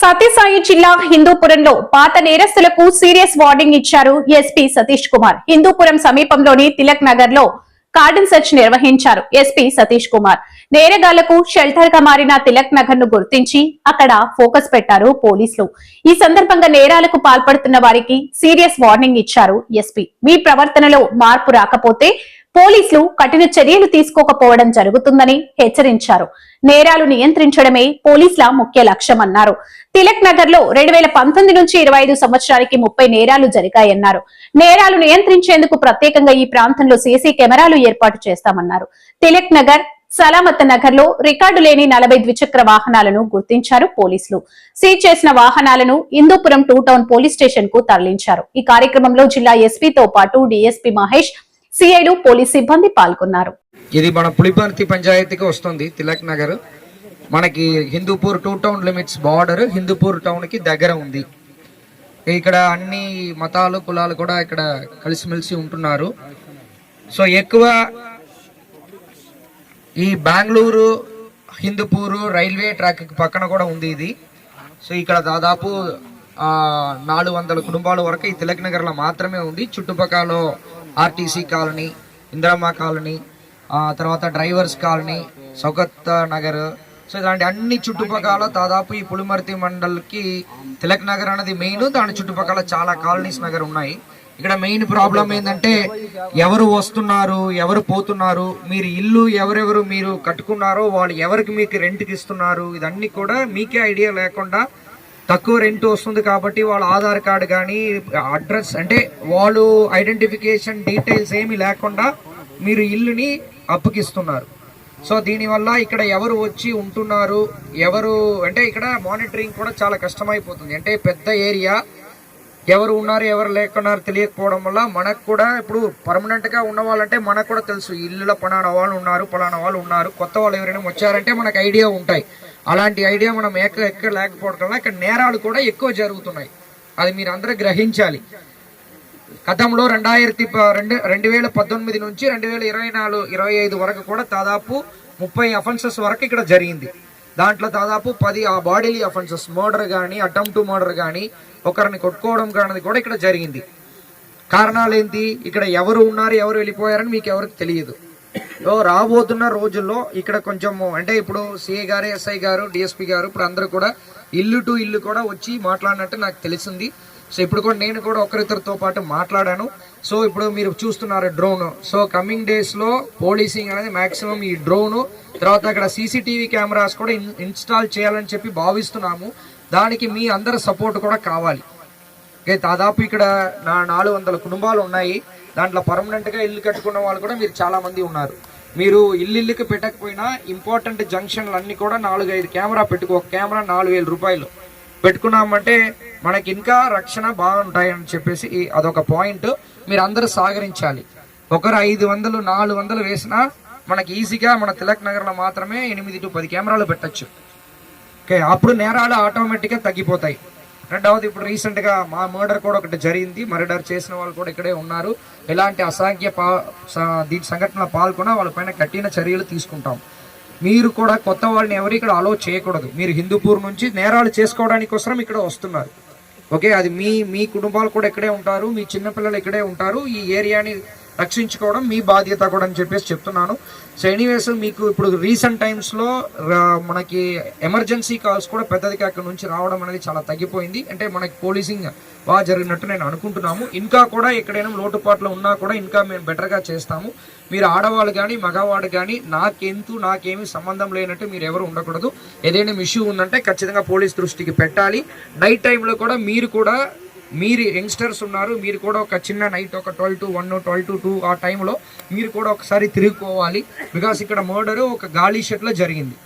సత్యసాయి జిల్లా హిందూపురంలో పాత నేరస్తులకు సీరియస్ వార్నింగ్ ఇచ్చారు ఎస్పీ సతీష్ కుమార్. హిందూపురం సమీపంలోని తిలక్ నగర్లో కార్డన్ సెర్చ్ నిర్వహించారు ఎస్పీ సతీష్ కుమార్. నేరగాళ్ళకు షెల్టర్గా మారిన తిలక్ నగర్ను గుర్తించి అక్కడ ఫోకస్ పెట్టారు పోలీసులు. ఈ సందర్భంగా నేరాలకు పాల్పడుతున్న వారికి సీరియస్ వార్నింగ్ ఇచ్చారు ఎస్పీ. మీ ప్రవర్తనలో మార్పు రాకపోతే పోలీసులు కఠిన చర్యలు తీసుకోకపోవడం జరుగుతుందని హెచ్చరించారు. నేరాలు నియంత్రించడమే పోలీసుల ముఖ్య లక్ష్యమన్నారు. తిలక్ నగర్లో రెండు వేల పంతొమ్మిది నుంచి ఇరవై ఐదు సంవత్సరానికి ముప్పై నేరాలు జరిగాయన్నారు. నేరాలు నియంత్రించేందుకు ప్రత్యేకంగా ఈ ప్రాంతంలో సీసీ కెమెరాలు ఏర్పాటు చేస్తామన్నారు. తిలక్ నగర్ సలామత్ నగర్లో రికార్డు లేని నలభై ద్విచక్ర వాహనాలను గుర్తించారు పోలీసులు. సీజ్ చేసిన వాహనాలను ఇందూపురం టూ టౌన్ పోలీస్ స్టేషన్కు తరలించారు. ఈ కార్యక్రమంలో జిల్లా ఎస్పీతో పాటు డిఎస్పీ మహేష్ సిఐలు పోలీస్ సిబ్బంది పాల్గొన్నారు. ఇది మన పులిపర్తి పంచాయతీకి వస్తుంది తిలక్ నగర్. మనకి Hindupur two town limits border Hindupur టౌన్కి దగ్గర ఉంది. ఇక్కడ అన్ని మతాలు కులాలు కూడా ఇక్కడ కలిసిమెలిసి ఉంటున్నారు. సో ఎక్కువ ఈ బెంగళూరు హిందూపూరు రైల్వే ట్రాక్ పక్కన కూడా ఉంది ఇది. సో ఇక్కడ దాదాపు నాలుగు వందల కుటుంబాల వరకు ఈ తిలక్ నగర్లో మాత్రమే ఉంది. చుట్టుపక్కల ఆర్టీసీ కాలనీ ఇందిరమ్మ కాలనీ తర్వాత drivers colony Saugat Nagar. So ఇలాంటి అన్ని చుట్టుపక్కల దాదాపు ఈ పులిమర్తి మండల్కి తిలక్ నగర్ అనేది మెయిన్ దాని చుట్టుపక్కల చాలా కాలనీస్ నగర్ ఉన్నాయి. ఇక్కడ మెయిన్ ప్రాబ్లం ఏంటంటే ఎవరు వస్తున్నారు ఎవరు పోతున్నారు మీరు ఇల్లు ఎవరెవరు మీరు కట్టుకున్నారో వాళ్ళు ఎవరికి మీకు రెంట్కి ఇస్తున్నారు ఇదన్నీ కూడా మీకే ఐడియా లేకుండా తక్కువ రెంట్ వస్తుంది కాబట్టి వాళ్ళ ఆధార్ కార్డు కానీ అడ్రస్ అంటే వాళ్ళు ఐడెంటిఫికేషన్ డీటెయిల్స్ ఏమీ లేకుండా మీరు ఇల్లుని అప్పుకిస్తున్నారు సో దీనివల్ల ఇక్కడ ఎవరు వచ్చి ఉంటున్నారు ఎవరు అంటే ఇక్కడ మానిటరింగ్ కూడా చాలా కష్టమైపోతుంది. అంటే పెద్ద ఏరియా ఎవరు ఉన్నారు ఎవరు లేకున్నారు తెలియకపోవడం వల్ల మనకు కూడా ఇప్పుడు పర్మనెంట్గా ఉన్న వాళ్ళంటే మనకు కూడా తెలుసు ఇల్లులో పలానా వాళ్ళు ఉన్నారు పలానా వాళ్ళు ఉన్నారు. కొత్త వాళ్ళు ఎవరైనా వచ్చారంటే మనకు ఐడియా ఉంటాయి. అలాంటి ఐడియా మనం ఎక్క ఎక్కడ లేకపోవడం వల్ల ఇక్కడ నేరాలు కూడా ఎక్కువ జరుగుతున్నాయి. అది మీరు అందరూ గ్రహించాలి. గతంలో రెండాయిరത്തി ప- రెండు రెండు వేల పద్దెనిమిది నుంచి రెండు వేల ఇరవై నాలుగు ఇరవై ఐదు వరకు కూడా దాదాపు ముప్పై అఫెన్సెస్ వరకు ఇక్కడ జరిగింది. దాంట్లో దాదాపు పది ఆ బాడీలీ అఫెన్సెస్ మర్డర్ కానీ అటెంప్ట్ టు మర్డర్ కానీ ఒకరిని కొట్టుకోవడం కానీ కూడా ఇక్కడ జరిగింది. కారణాలు ఏంటి ఇక్కడ ఎవరు ఉన్నారు ఎవరు వెళ్ళిపోయారని మీకు ఎవరికి తెలియదు. రాబోతున్న రోజుల్లో ఇక్కడ కొంచెం అంటే ఇప్పుడు సిఐ గారు ఎస్ఐ గారు డిఎస్పీ గారు ఇప్పుడు అందరూ కూడా ఇల్లు టు ఇల్లు కూడా వచ్చి మాట్లాడినట్టు నాకు తెలిసింది. సో ఇప్పుడు కూడా నేను కూడా ఒకరిద్దరితో పాటు మాట్లాడాను. సో ఇప్పుడు మీరు చూస్తున్నారు డ్రోన్. సో కమింగ్ డేస్లో పోలీసింగ్ అనేది మాక్సిమం ఈ డ్రోన్. తర్వాత అక్కడ సీసీటీవీ కెమెరాస్ కూడా ఇన్స్టాల్ చేయాలని చెప్పి భావిస్తున్నాము. దానికి మీ అందరి సపోర్ట్ కూడా కావాలి. ఓకే దాదాపు ఇక్కడ నా నాలుగు వందల కుటుంబాలు ఉన్నాయి. దాంట్లో పర్మనెంట్గా ఇల్లు కట్టుకున్న వాళ్ళు కూడా మీరు చాలామంది ఉన్నారు. మీరు ఇల్లు ఇల్లుకి పెట్టకపోయినా ఇంపార్టెంట్ జంక్షన్లు అన్నీ కూడా నాలుగు ఐదు కెమెరా పెట్టుకో ఒక కెమెరా నాలుగు వేల రూపాయలు పెట్టుకున్నామంటే మనకి ఇంకా రక్షణ బాగుంటాయని చెప్పేసి అదొక పాయింట్ మీరు అందరూ సహకరించాలి. ఒకరు ఐదు వందలు నాలుగు వందలు వేసినా మనకి ఈజీగా మన తిలక్ నగర్లో మాత్రమే ఎనిమిది టు పది కెమెరాలు పెట్టచ్చు. ఓకే అప్పుడు నేరాలు ఆటోమేటిక్గా తగ్గిపోతాయి. రెండవది ఇప్పుడు రీసెంట్గా మా మర్డర్ కూడా ఒకటి జరిగింది. మర్డర్ చేసిన వాళ్ళు కూడా ఇక్కడే ఉన్నారు. ఎలాంటి అసాంఖ్య పా దీని సంఘటనలో పాల్గొన్నా వాళ్ళపైన కఠిన చర్యలు తీసుకుంటాం. మీరు కూడా కొత్త వాళ్ళని ఎవరు ఇక్కడ అలో చేయకూడదు. మీరు హిందూపూర్ నుంచి నేరాలు చేసుకోవడానికి కోసం ఇక్కడ వస్తున్నారు. ఓకే? అది మీ మీ కుటుంబాలు కూడా ఇక్కడే ఉంటారు. మీ చిన్నపిల్లలు ఇక్కడే ఉంటారు. ఈ ఏరియాని రక్షించుకోవడం మీ బాధ్యత కూడా అని చెప్పేసి చెప్తున్నాను. సో ఎనీవేస్ మీకు ఇప్పుడు రీసెంట్ టైమ్స్లో మనకి ఎమర్జెన్సీ కాల్స్ కూడా పెద్దదిగా అక్కడ నుంచి రావడం అనేది చాలా తగ్గిపోయింది. అంటే మనకి పోలీసింగ్ బాగా జరిగినట్టు నేను అనుకుంటున్నాము. ఇంకా కూడా ఎక్కడైనా లోటుపాట్లు ఉన్నా కూడా ఇంకా మేము బెటర్గా చేస్తాము. మీరు ఆడవాళ్ళు కానీ మగవాడు కానీ నాకెంతు నాకేమీ సంబంధం లేనట్టు మీరు ఎవరు ఉండకూడదు. ఏదైనా ఇష్యూ ఉందంటే ఖచ్చితంగా పోలీస్ దృష్టికి పెట్టాలి. నైట్ టైంలో కూడా మీరు కూడా మీరు యంగ్స్టర్స్ ఉన్నారు మీరు కూడా ఒక చిన్న నైట్ ఒక twelve to one twelve to two ఆ టైంలో మీరు కూడా ఒకసారి తిరుగుకోవాలి. బికాస్ ఇక్కడ మర్డర్ ఒక గాలి షెట్లో జరిగింది.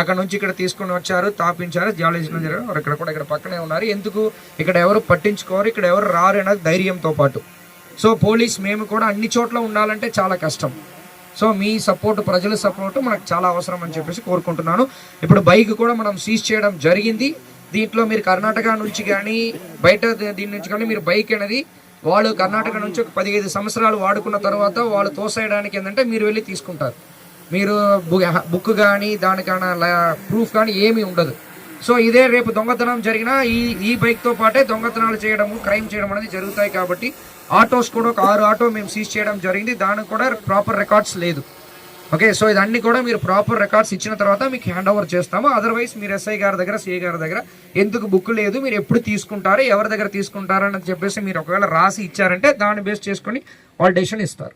అక్కడ నుంచి ఇక్కడ తీసుకొని వచ్చారు తాపించారు జాలేజ్లో జరిగారు ఇక్కడ కూడా ఇక్కడ పక్కనే ఉన్నారు. ఎందుకు? ఇక్కడ ఎవరు పట్టించుకోరు ఇక్కడ ఎవరు రారు అనేది ధైర్యంతో పాటు. సో పోలీస్ మేము కూడా అన్ని చోట్ల ఉండాలంటే చాలా కష్టం. సో మీ సపోర్ట్ ప్రజల సపోర్ట్ మనకు చాలా అవసరం అని చెప్పేసి కోరుకుంటున్నాను. ఇప్పుడు బైక్ కూడా మనం సీజ్ చేయడం జరిగింది. దీంట్లో మీరు కర్ణాటక నుంచి కానీ బయట దీని నుంచి కానీ మీరు బైక్ అనేది వాళ్ళు కర్ణాటక నుంచి ఒక పదిహేను సంవత్సరాలు వాడుకున్న తర్వాత వాళ్ళు తోసేయడానికి ఏంటంటే మీరు వెళ్ళి తీసుకుంటారు. మీరు బుక్ కానీ దానికన్నా ప్రూఫ్ కానీ ఏమీ ఉండదు. సో ఇదే రేపు దొంగతనం జరిగినా ఈ ఈ బైక్తో పాటే దొంగతనాలు చేయడము క్రైమ్ చేయడం అనేది జరుగుతాయి కాబట్టి ఆటోస్ కూడా ఒక ఆరు ఆటో మేము సీజ్ చేయడం జరిగింది. దానికి కూడా ప్రాపర్ రికార్డ్స్ లేదు. ఓకే సో ఇదన్నీ కూడా మీరు ప్రాపర్ రికార్డ్స్ ఇచ్చిన తర్వాత మీకు హ్యాండ్ ఓవర్ చేస్తాము. అదర్వైజ్ మీరు ఎస్ఐ గారి దగ్గర సిఐ గారి దగ్గర ఎందుకు బుక్ లేదు మీరు ఎప్పుడు తీసుకుంటారు ఎవరి దగ్గర తీసుకుంటారు అని చెప్పేసి మీరు ఒకవేళ రాసి ఇచ్చారంటే దాన్ని బేస్ చేసుకొని వాళ్ళు డెసిషన్ ఇస్తారు.